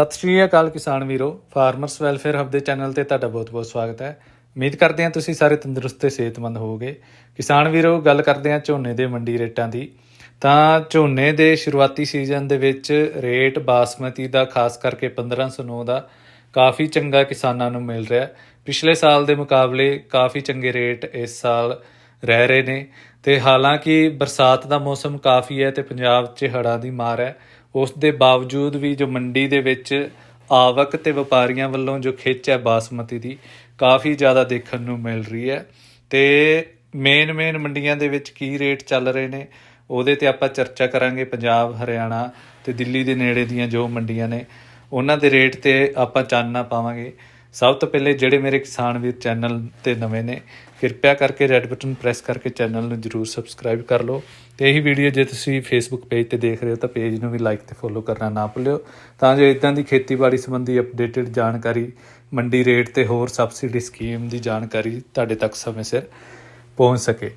ਸਤਿ ਸ਼੍ਰੀ ਅਕਾਲ ਕਿਸਾਨ ਵੀਰੋ ਫਾਰਮਰਸ ਵੈਲਫੇਅਰ ਹੱਬ ਦੇ ਚੈਨਲ ਤੇ ਤੁਹਾਡਾ ਬਹੁਤ-ਬਹੁਤ ਸਵਾਗਤ ਹੈ। ਉਮੀਦ ਕਰਦੇ ਹਾਂ ਤੁਸੀਂ ਸਾਰੇ ਤੰਦਰੁਸਤ ਤੇ ਸਿਹਤਮੰਦ ਹੋਵੋਗੇ। ਕਿਸਾਨ ਵੀਰੋ, ਗੱਲ ਕਰਦੇ ਹਾਂ ਝੋਨੇ ਦੇ ਮੰਡੀ ਰੇਟਾਂ ਦੀ। ਤਾਂ ਝੋਨੇ ਦੇ ਸ਼ੁਰੂਆਤੀ ਸੀਜ਼ਨ ਦੇ ਵਿੱਚ ਰੇਟ ਬਾਸਮਤੀ ਦਾ, ਖਾਸ ਕਰਕੇ 1509 ਦਾ, ਕਾਫੀ ਚੰਗਾ ਕਿਸਾਨਾਂ ਨੂੰ ਮਿਲ ਰਿਹਾ। ਪਿਛਲੇ ਸਾਲ ਦੇ ਮੁਕਾਬਲੇ ਕਾਫੀ ਚੰਗੇ ਰੇਟ ਇਸ ਸਾਲ ਰਹਿ ਰਹੇ ਨੇ। ਤੇ ਹਾਲਾਂਕਿ ਬਰਸਾਤ ਦਾ ਮੌਸਮ ਕਾਫੀ ਹੈ ਤੇ ਪੰਜਾਬ 'ਚ ਹੜ੍ਹਾਂ ਦੀ ਮਾਰ ਹੈ। ਉਸ ਦੇ ਬਾਵਜੂਦ ਵੀ ਜੋ ਮੰਡੀ ਦੇ ਵਿੱਚ ਆਵਕ ਤੇ ਵਪਾਰੀਆਂ ਵੱਲੋਂ ਜੋ ਖਿੱਚ ਹੈ ਬਾਸਮਤੀ ਦੀ, ਕਾਫੀ ਜ਼ਿਆਦਾ ਦੇਖਣ ਨੂੰ ਮਿਲ ਰਹੀ ਹੈ। ਤੇ ਮੇਨ ਮੇਨ ਮੰਡੀਆਂ ਦੇ ਵਿੱਚ ਕੀ ਰੇਟ ਚੱਲ ਰਹੇ ਨੇ, ਉਹਦੇ ਤੇ ਆਪਾਂ ਚਰਚਾ ਕਰਾਂਗੇ ਪੰਜਾਬ, ਹਰਿਆਣਾ ਤੇ ਦਿੱਲੀ ਦੇ ਨੇੜੇ ਦੀਆਂ ਜੋ ਮੰਡੀਆਂ ਨੇ, ਉਹਨਾਂ ਦੇ ਰੇਟ ਤੇ ਆਪਾਂ ਚਾਨਣਾ ਪਾਵਾਂਗੇ। ਸਭ ਤੋਂ ਪਹਿਲੇ ਜਿਹੜੇ ਮੇਰੇ ਕਿਸਾਨ ਵੀਰ ਚੈਨਲ ਤੇ ਨਵੇਂ ਨੇ, ਕਿਰਪਾ ਕਰਕੇ ਰੈੱਡ ਬਟਨ ਪ੍ਰੈਸ ਕਰਕੇ ਚੈਨਲ ਨੂੰ ਜਰੂਰ ਸਬਸਕ੍ਰਾਈਬ ਕਰ ਲਓ। ਤੇ ਇਹੀ ਵੀਡੀਓ ਜੇ ਤੁਸੀਂ ਫੇਸਬੁੱਕ ਪੇਜ ਤੇ ਦੇਖ ਰਹੇ ਹੋ ਤਾਂ ਪੇਜ ਨੂੰ ਵੀ ਲਾਈਕ ਤੇ ਫੋਲੋ ਕਰਨਾ ਨਾ ਭੁੱਲਿਓ। ਤਾਂ ਜੋ ਇਦਾਂ ਦੀ ਖੇਤੀਬਾੜੀ ਸੰਬੰਧੀ ਅਪਡੇਟਡ ਜਾਣਕਾਰੀ, ਮੰਡੀ ਰੇਟ ਤੇ ਹੋਰ ਸਬਸਿਡੀ ਸਕੀਮ ਦੀ ਜਾਣਕਾਰੀ ਤੁਹਾਡੇ ਤੱਕ ਸਮੇਂ ਸਿਰ ਪਹੁੰਚ ਸਕੇ।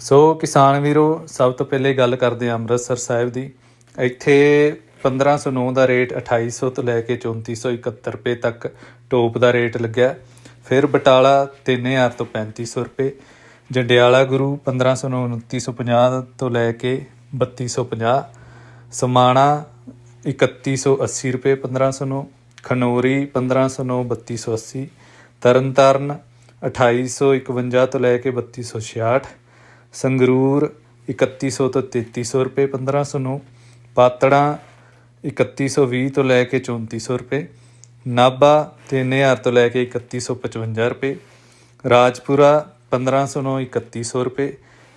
ਸੋ ਕਿਸਾਨ ਵੀਰੋ, ਸਭ ਤੋਂ ਪਹਿਲੇ ਗੱਲ ਕਰਦੇ ਹਾਂ ਅੰਮ੍ਰਿਤਸਰ ਸਾਹਿਬ ਦੀ। ਇੱਥੇ 1509 ਦਾ ਰੇਟ 2800 ਤੋਂ ਲੈ ਕੇ 3471 ਰੁਪਏ ਤੱਕ ਟੋਪ ਦਾ ਰੇਟ ਲੱਗਿਆ। ਫਿਰ ਬਟਾਲਾ 3000 ਤੋਂ 3500 ਰੁਪਏ, ਜੰਡਿਆਲਾ ਗੁਰੂ 1509 2950 ਤੋਂ ਲੈ ਕੇ 3250 ਸਮਾਣਾ 3180 ਰੁਪਏ 1509 ਖਨੋਰੀ 1509 3280 ਤਰਨਤਾਰਨ 2851 ਤੋਂ ਲੈ ਕੇ 3266 ਸੰਗਰੂਰ 3100 ਤੋਂ 3300 ਰੁਪਏ 1509 ਪਾਤੜਾਂ 3120 ਤੋਂ ਲੈ ਕੇ 3400 ਰੁਪਏ, ਨਾਭਾ 3000 ਤੋਂ ਲੈ ਕੇ 3155 ਰੁਪਏ, ਰਾਜਪੁਰਾ 1509 3100 ਰੁਪਏ,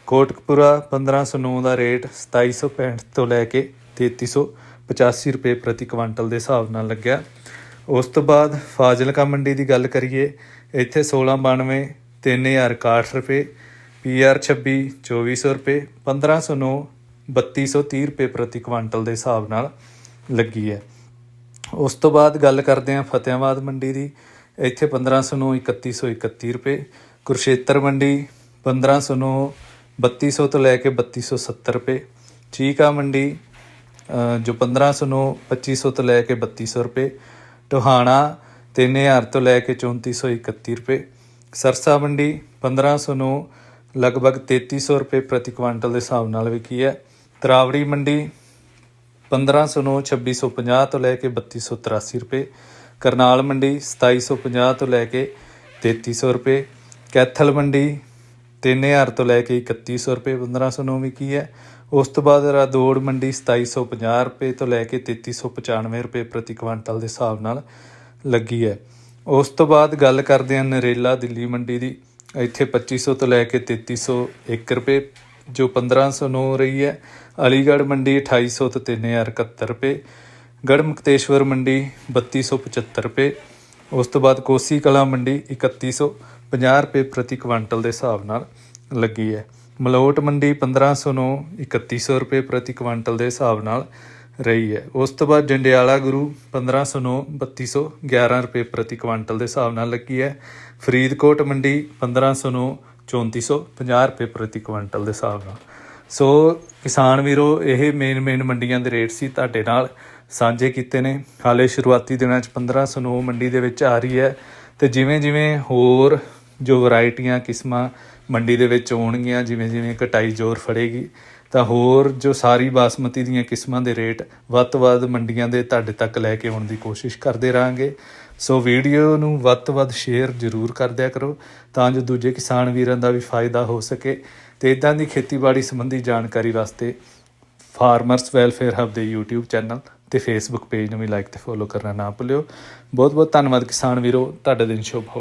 ਕੋਟਕਪੁਰਾ 1509 ਦਾ ਰੇਟ 2765 ਤੋਂ ਲੈ ਕੇ 3385 ਰੁਪਏ ਪ੍ਰਤੀ ਕੁਇੰਟਲ ਦੇ ਹਿਸਾਬ ਨਾਲ ਲੱਗਿਆ। ਉਸ ਤੋਂ ਬਾਅਦ ਫਾਜ਼ਿਲਕਾ ਮੰਡੀ ਦੀ ਗੱਲ ਕਰੀਏ, ਇੱਥੇ 1692 3061 ਰੁਪਏ ਪੀਆਰ 26 2400 ਰੁਪਏ 1509 3230 ਰੁਪਏ ਪ੍ਰਤੀ ਕੁਇੰਟਲ ਦੇ ਹਿਸਾਬ ਨਾਲ ਲੱਗੀ ਹੈ। ਉਸ ਤੋਂ ਬਾਅਦ ਗੱਲ ਕਰਦੇ ਹਾਂ ਫਤਿਆਬਾਦ ਮੰਡੀ ਦੀ। ਇੱਥੇ 1509 3131 ਰੁਪਏ ਕੁਰਸ਼ੇਤਰ ਮੰਡੀ 1509 3200 ਤੋਂ ਲੈ ਕੇ 3270 ਰੁਪਏ ਚੀਕਾ ਮੰਡੀ ਅ, ਜੋ 1509 2500 ਤੋਂ ਲੈ ਕੇ 3200 ਰੁਪਏ ਟੋਹਾਣਾ 3000 ਤੋਂ ਲੈ ਕੇ 3431 ਰੁਪਏ ਸਰਸਾ ਮੰਡੀ 1509 ਲਗਭਗ 3300 ਰੁਪਏ ਪ੍ਰਤੀ ਕੁਇੰਟਲ ਦੇ ਹਿਸਾਬ ਨਾਲ ਵਿਕੀ ਹੈ। ਤਰਾਵੜੀ ਮੰਡੀ 1509 2650 ਤੋਂ ਲੈ ਕੇ 3283 ਰੁਪਏ, ਕਰਨਾਲ ਮੰਡੀ 2750 ਤੋਂ ਲੈ ਕੇ 3300 ਰੁਪਏ, ਕੈਥਲ ਮੰਡੀ 3000 ਤੋਂ ਲੈ ਕੇ 3100 ਰੁਪਏ 1509 ਕੀ ਹੈ। ਉਸ ਤੋਂ ਬਾਅਦ ਰਾਦੌੜ ਮੰਡੀ 2750 ਰੁਪਏ ਤੋਂ ਲੈ ਕੇ 3395 ਰੁਪਏ ਪ੍ਰਤੀ ਕੁਇੰਟਲ ਦੇ ਹਿਸਾਬ ਨਾਲ ਲੱਗੀ ਹੈ। ਉਸ ਤੋਂ ਬਾਅਦ ਗੱਲ ਕਰਦੇ ਹਾਂ ਨਰੇਲਾ ਦਿੱਲੀ ਮੰਡੀ ਦੀ। ਇੱਥੇ 2500 ਤੋਂ ਲੈ ਕੇ 3301 ਰੁਪਏ ਜੋ 1509 ਰਹੀ ਹੈ, ਅਲੀਗੜ੍ਹ ਮੰਡੀ 2800 ਤੋਂ 3071 ਰੁਪਏ ਗੜ ਮੁਕਤੇਸ਼ਵਰ ਮੰਡੀ 3275 ਰੁਪਏ, ਉਸ ਤੋਂ ਬਾਅਦ ਕੋਸੀ ਕਲਾ ਮੰਡੀ 3150 ਰੁਪਏ ਪ੍ਰਤੀ ਕੁਇੰਟਲ ਦੇ ਹਿਸਾਬ ਨਾਲ ਲੱਗੀ ਹੈ। ਮਲੋਟ ਮੰਡੀ 1509 3100 ਰੁਪਏ ਪ੍ਰਤੀ ਕੁਇੰਟਲ ਦੇ ਹਿਸਾਬ ਨਾਲ ਰਹੀ ਹੈ। ਉਸ ਤੋਂ ਬਾਅਦ ਜੰਡਿਆਲਾ ਗੁਰੂ 1509 3211 ਰੁਪਏ ਪ੍ਰਤੀ ਕੁਇੰਟਲ ਦੇ ਹਿਸਾਬ ਨਾਲ ਲੱਗੀ ਹੈ। ਫਰੀਦਕੋਟ ਮੰਡੀ 1509 3450 ਰੁਪਏ ਪ੍ਰਤੀ ਕੁਇੰਟਲ ਦੇ ਹਿਸਾਬ ਨਾਲ। ਸੋ ਕਿਸਾਨ ਵੀਰੋ, ਇਹ ਮੇਨ ਮੇਨ ਮੰਡੀਆਂ ਦੇ ਰੇਟ ਸੀ ਤੁਹਾਡੇ ਨਾਲ। ਸਾਂਝੇ ਕੀਤੇ ਨੇ। ਹਾਲੇ ਸ਼ੁਰੂਆਤੀ ਦਿਨਾਂ 'ਚ 1509 ਮੰਡੀ ਦੇ ਵਿੱਚ ਆ ਰਹੀ ਹੈ। ਤੇ ਜਿਵੇਂ ਜਿਵੇਂ ਹੋਰ ਜੋ ਵੈਰਾਈਟੀਆਂ ਕਿਸਮਾਂ ਮੰਡੀ ਦੇ ਵਿੱਚ ਆਉਣਗੀਆਂ, ਜਿਵੇਂ ਜਿਵੇਂ ਕਟਾਈ ਜ਼ੋਰ ਫੜੇਗੀ, ਤਾਂ ਹੋਰ ਜੋ ਸਾਰੀ ਬਾਸਮਤੀ ਦੀਆਂ ਕਿਸਮਾਂ ਦੇ ਰੇਟ ਵੱਧ ਤੋਂ ਵੱਧ ਮੰਡੀਆਂ ਦੇ ਤੁਹਾਡੇ ਤੱਕ ਲੈ ਕੇ ਆਉਣ ਦੀ ਕੋਸ਼ਿਸ਼ ਕਰਦੇ ਰਾਂਗੇ ਸੋ ਵੀਡੀਓ ਨੂੰ ਵੱਧ ਤੋਂ ਵੱਧ ਸ਼ੇਅਰ ਜ਼ਰੂਰ ਕਰ ਦਿਆ ਕਰੋ ਤਾਂ ਜੋ ਦੂਜੇ ਕਿਸਾਨ ਵੀਰਾਂ ਦਾ ਵੀ ਫਾਇਦਾ ਹੋ ਸਕੇ ਤੇ ਇਦਾਂ ਦੀ ਖੇਤੀਬਾੜੀ ਸੰਬੰਧੀ ਜਾਣਕਾਰੀ ਵਾਸਤੇ ਫਾਰਮਰਸ ਵੈਲਫੇਅਰ ਹੱਬ ਦੇ YouTube ਚੈਨਲ ਤੇ Facebook ਪੇਜ ਨੂੰ ਵੀ ਲਾਈਕ ਤੇ ਫੋਲੋ ਕਰਨਾ ਨਾ ਭੁੱਲਿਓ। ਬਹੁਤ ਬਹੁਤ ਧੰਨਵਾਦ ਕਿਸਾਨ ਵੀਰੋ, ਤੁਹਾਡਾ ਦਿਨ ਸ਼ੁਭ ਹੋ